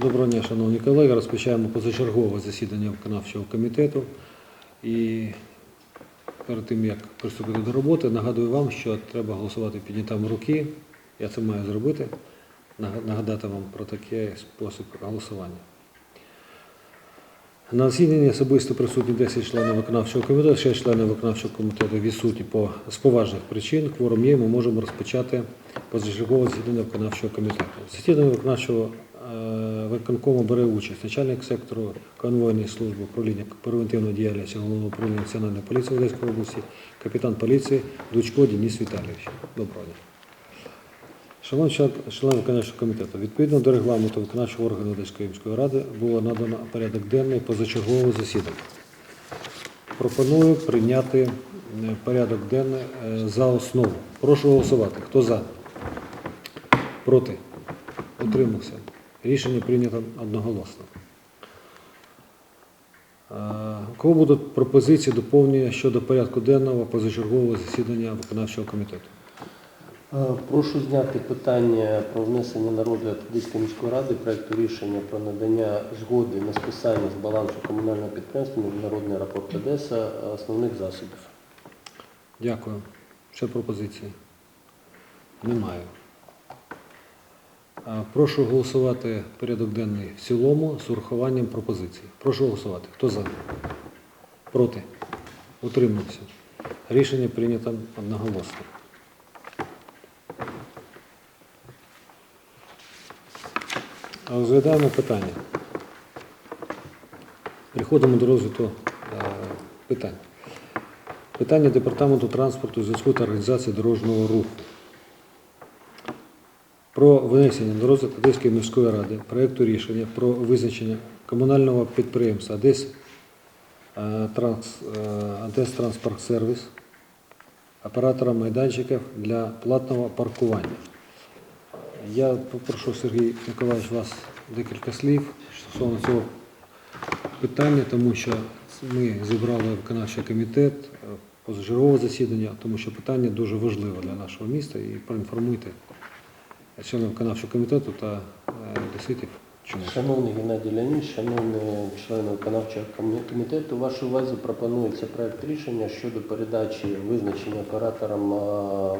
Доброго дня, шановні колеги. Розпочаємо позачергове засідання виконавчого комітету. І перед тим, як приступити до роботи, нагадую вам, що треба голосувати підняттям руки. Я це маю зробити. Нагадати вам про такий спосіб голосування. На засіданні особисто присутні 10 членів виконавчого комітету, 6 членів виконавчого комітету відсутні по, з поважних причин. Кворум є, ми можемо розпочати позачергове засідання виконавчого комітету. Засідання виконавчого виконкому бере участь начальник сектору конвойної служби управління превентивної діяльності головного управління Національної поліції Одеської області, капітан поліції Дучко Денис Віталійович. Доброго дня. Шановні члени виконавчого комітету, відповідно до регламенту виконавчого органу Одеської міської ради було надано порядок денний позачергового засідання. Пропоную прийняти е, порядок денний е, за основу. Прошу голосувати. Хто за? Проти? Утримався. Рішення прийнято одноголосно. Е, У кого будуть пропозиції доповнення щодо порядку денного позачергового засідання виконавчого комітету? Е, Прошу зняти питання про внесення на розгляд Одеської міської ради проекту рішення про надання згоди на списання з балансу комунального підприємства Міжнародний аеропорт Одеса е, основних засобів. Дякую. Ще пропозиції? Немає. Прошу голосувати порядок денний в цілому з урахуванням пропозицій. Прошу голосувати. Хто за? Проти? Утримався. Рішення прийнято одноголосно. Розглядаємо питання. Переходимо до е, питань. Питання Департаменту транспорту, зв'язку та організації дорожнього руху. Про винесення на розгляд Одеської міської ради проєкту рішення про визначення комунального підприємства Одес е, е, Транспорт Сервіс оператором майданчиків для платного паркування. Я попрошу Сергій Миколаївич вас декілька слів стосовно цього питання, тому що ми зібрали виконавчий комітет е, позачергове засідання, тому що питання дуже важливе для нашого міста і проінформуйте членів виконавчого комітету та е. Шановний Геннадій Леонідович, шановні члени виконавчого комі- комітету, вашій увазі пропонується проект рішення щодо передачі визначення операторам е,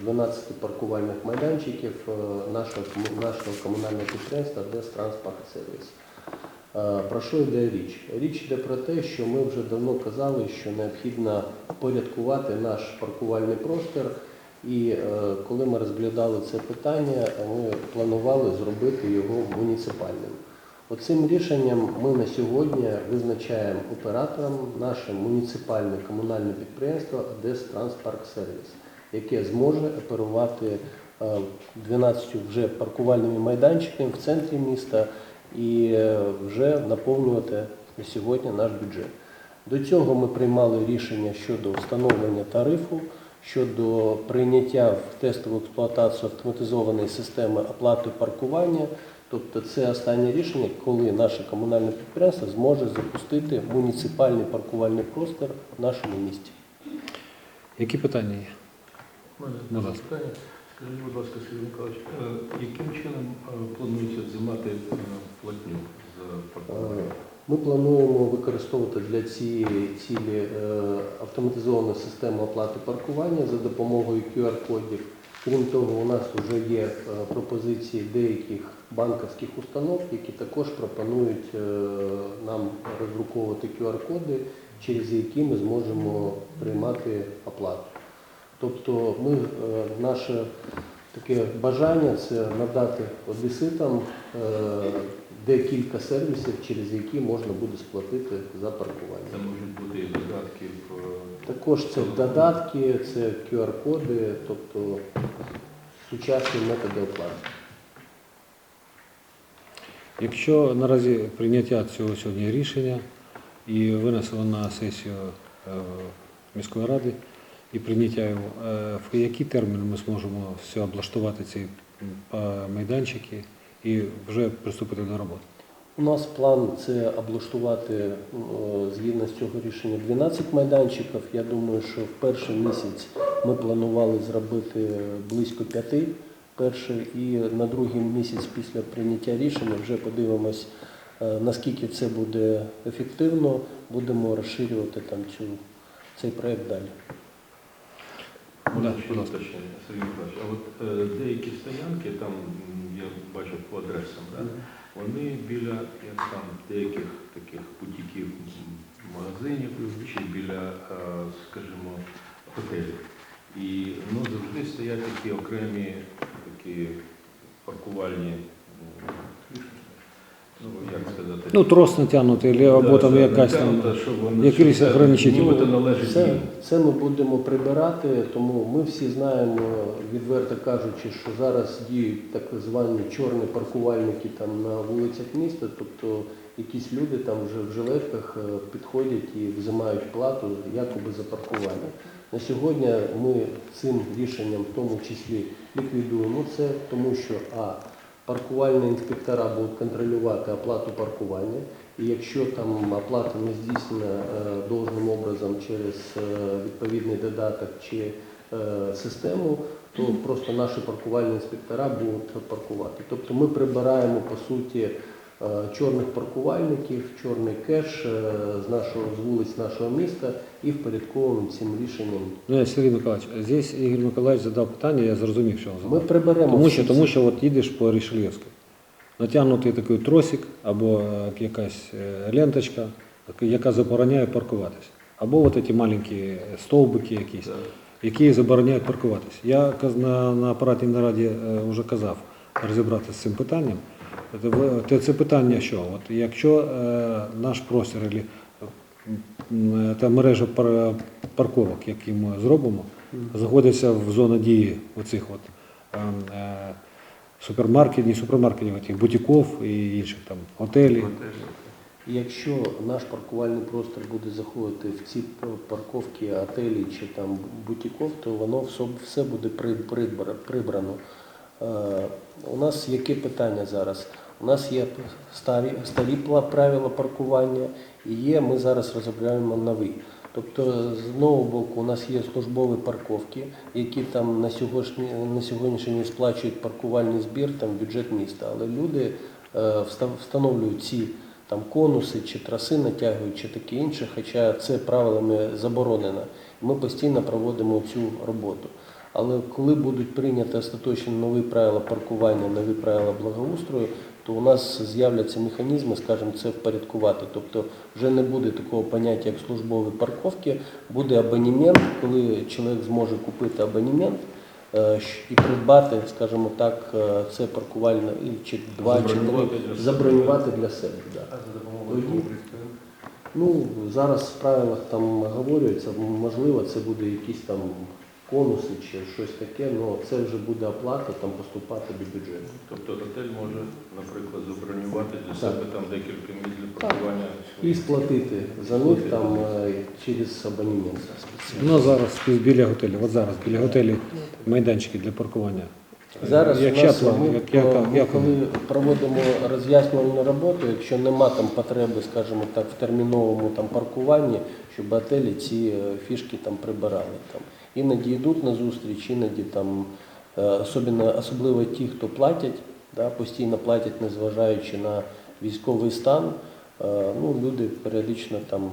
12 паркувальних майданчиків е, нашого, нашого комунального підприємства Дестранспорт Сервіс. Е, Про що йде річ? Річ йде про те, що ми вже давно казали, що необхідно порядкувати наш паркувальний простір. І е, коли ми розглядали це питання, ми планували зробити його муніципальним. Оцим рішенням ми на сьогодні визначаємо оператором наше муніципальне комунальне підприємство Одес Транспарк Сервіс, яке зможе оперувати е, 12 вже паркувальними майданчиками в центрі міста і е, вже наповнювати на сьогодні наш бюджет. До цього ми приймали рішення щодо встановлення тарифу, щодо прийняття в тестову експлуатацію автоматизованої системи оплати паркування. Тобто це останнє рішення, коли наше комунальне підприємство зможе запустити муніципальний паркувальний простір в нашому місті. Які питання є? У мене Будь ласка. питання. Скажіть, будь ласка, Сергій Миколаївич, е, яким чином е, планується взимати е, платню Ми плануємо використовувати для цієї цілі е, автоматизовану систему оплати паркування за допомогою QR-кодів. Крім того, у нас вже є е, пропозиції деяких банківських установ, які також пропонують е, нам роздруковувати QR-коди, через які ми зможемо приймати оплату. Тобто ми, наше таке бажання це надати одеситам декілька сервісів, через які можна буде сплатити за паркування. Це можуть бути і додатки в е, Також це додатки, це QR-коди, тобто сучасні методи оплати. Якщо наразі прийняття цього сьогодні рішення і винесено на сесію е, міської ради і прийняття його, е, в які терміни ми зможемо все облаштувати ці е, майданчики і вже приступити до роботи? У нас план це облаштувати е, згідно з цього рішення 12 майданчиків. Я думаю, що в перший місяць ми планували зробити близько п'яти перший і на другий місяць після прийняття рішення вже подивимось, е, наскільки це буде ефективно, будемо розширювати там цю, цей проект далі. Будь ласка. Сергій Миколаївич, а от е, деякі стоянки, там м, я бачу по адресам, да, вони біля як там деяких таких бутіків, м, магазинів чи біля, е, скажімо, готелів. І ну, завжди стоять такі окремі такі паркувальні, м, ну як сказати, Ну, трос натягнутий, або да, там да, якась там. натягнута, щоб якийсь щоб ограничитель. Нібито належить Це, їм. це ми будемо прибирати, тому ми всі знаємо, відверто кажучи, що зараз діють так звані чорні паркувальники там на вулицях міста, тобто якісь люди там вже в жилетках е, підходять і взимають плату якоби за паркування. На сьогодні ми цим рішенням в тому числі ліквідуємо це, тому що а паркувальні інспектора будуть контролювати оплату паркування. І якщо там оплата не здійснена е, должним образом через е, відповідний додаток чи е, систему, то просто наші паркувальні інспектора будуть паркувати. Тобто ми прибираємо по суті чорних паркувальників, чорний кеш е, з нашого з вулиць нашого міста і впорядковуємо цим рішенням. Ну, Сергій Миколаївич, здесь Ігор Миколаївич задав питання, я зрозумів, що він Ми приберемо Тому що, тому що от їдеш по Рішельєвській, натягнутий такий тросик або е, якась е, ленточка, яка забороняє паркуватися. Або от ці маленькі стовбики якісь, які забороняють паркуватися. Я каз- на, на апаратній нараді е, вже казав розібратися з цим питанням. Це Це, питання що? От якщо е, наш простір або та мережа пар- парковок, які ми зробимо, знаходиться в зоні дії оцих от, ем, е, супермаркетів, не супермаркетів, бутіків і інших там готелів. Якщо наш паркувальний простір буде заходити в ці парковки отелі чи там бутіків, то воно все буде прибрано. Е, у нас яке питання зараз? У нас є старі, старі правила паркування і є, ми зараз розробляємо нові. Тобто, з одного боку, у нас є службові парковки, які там на сьогодні, на сьогоднішній день сплачують паркувальний збір, там бюджет міста. Але люди е, встановлюють ці там конуси чи траси натягують, чи таке інше, хоча це правилами заборонено. Ми постійно проводимо цю роботу. Але коли будуть прийняті остаточно нові правила паркування, нові правила благоустрою, то у нас з'являться механізми, скажімо, це впорядкувати. Тобто вже не буде такого поняття, як службові парковки, буде абонемент, коли чоловік зможе купити абонемент е, і придбати, скажімо так, е, це паркувальне чи два чи три забронювати для себе. Да. А за допомогою Тоді- Ну, зараз в правилах там говорюється, можливо, це буде якісь там конуси чи щось таке, але це вже буде оплата там поступати до бюджету. Тобто готель може, наприклад, забронювати для Так. себе там декілька місць для Так. паркування. І сплатити за них там е, через абонемент. Ну зараз біля готелю, от зараз біля готелі майданчики для паркування. Зараз як у нас план, ми, як, як, е, ми як, коли проводимо роз'яснювальну роботу, якщо нема там потреби, скажімо так, в терміновому там паркуванні, щоб готелі ці е, фішки там прибирали. Там. Іноді йдуть на зустріч, іноді там, е, особливо, особливо ті, хто платять, да, постійно платять, незважаючи на військовий стан. Е, Ну, люди періодично там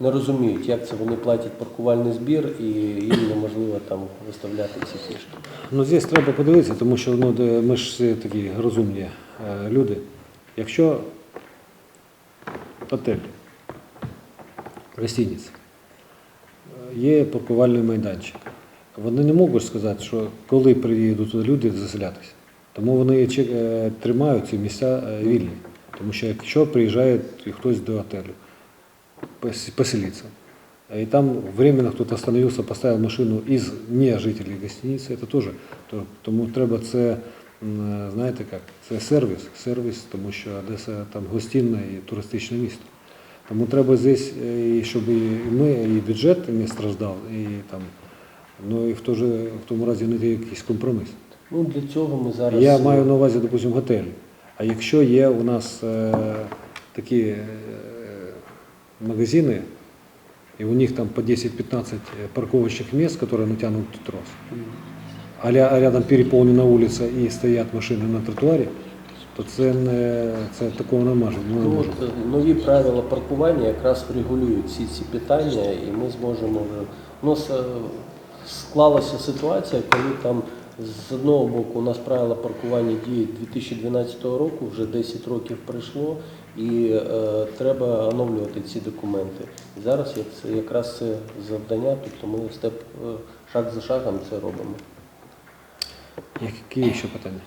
не розуміють, як це вони платять паркувальний збір, і їм неможливо там виставляти ці фішки. Ну, здесь треба подивитися, тому що ну, ми ж такі розумні е, люди. Якщо готель, гостиниця, є паркувальний майданчик, вони не можуть сказати, що коли приїдуть туди люди заселятися. Тому вони е, тримають ці місця е, вільні. Тому що якщо приїжджає хтось до готелю поселиться, и там временно кто-то остановился, машину из не жителей гостиницы, это тоже. Тому треба це, знаєте як, це сервіс, сервіс, тому що Одеса там гостинне і туристичне місто. Тому треба здесь, е, щоб і ми, і бюджет не страждав, і там, ну і в, то же, в тому разі знайти якийсь компроміс. Ну, для цього ми зараз. Я маю на увазі, допустимо, готелі. А якщо є у нас е, такі е, магазини, і у них там по 10-15 парковочних місць, які натягнуть трос, а а рядом переповнена вулиця і стоять машини на тротуарі, то це не це такого не може. не Ну, може. е, нові правила паркування якраз врегулюють всі ці питання, і ми зможемо вже. У нас е, склалася ситуація, коли там з одного боку у нас правила паркування діють 2012 року, вже 10 років пройшло, і е, треба оновлювати ці документи. І зараз як це якраз це завдання, тобто ми степ е, шаг за шагом це робимо. Які ще питання?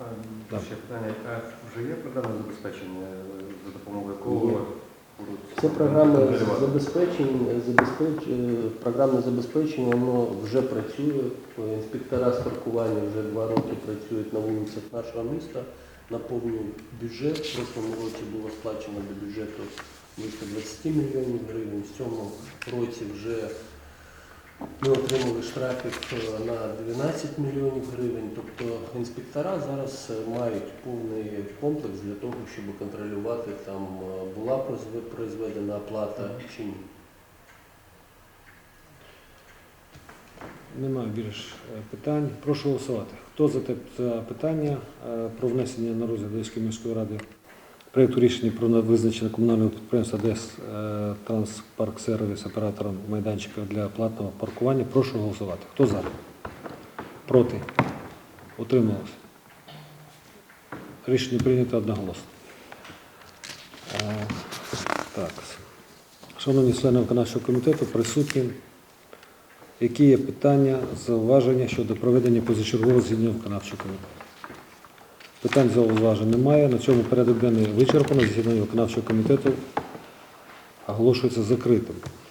А, Ще питання, а вже є програмне забезпечення, е, за допомогою якого будуть Це програмне забезпечення, забезпеч, е, програмне забезпечення воно вже працює. Інспектора з паркування вже два роки працюють на вулицях нашого міста, наповнюють бюджет. В прошлому році було сплачено до бюджету близько 20 мільйонів гривень. В цьому році вже ми отримали штрафів е, на 12 мільйонів гривень. Тобто інспектора зараз е, мають повний комплекс для того, щоб контролювати, там е, була произве- произведена оплата чи ні. Немає більш питань. Прошу голосувати. Хто за те питання про внесення на розгляд Львівської міської ради проєкту рішення про на- визначення комунального підприємства ДЕС е, Транспарк Сервіс оператором майданчика для платного паркування? Прошу голосувати. Хто за? Проти? Утрималось? Рішення прийнято одноголосно. Е, Так. Шановні члени виконавчого комітету, присутні. Які є питання, зауваження щодо проведення позачергового засідання виконавчого комітету? Питань зауважень немає. На цьому порядок денний вичерпано. Засідання виконавчого комітету оголошується закритим.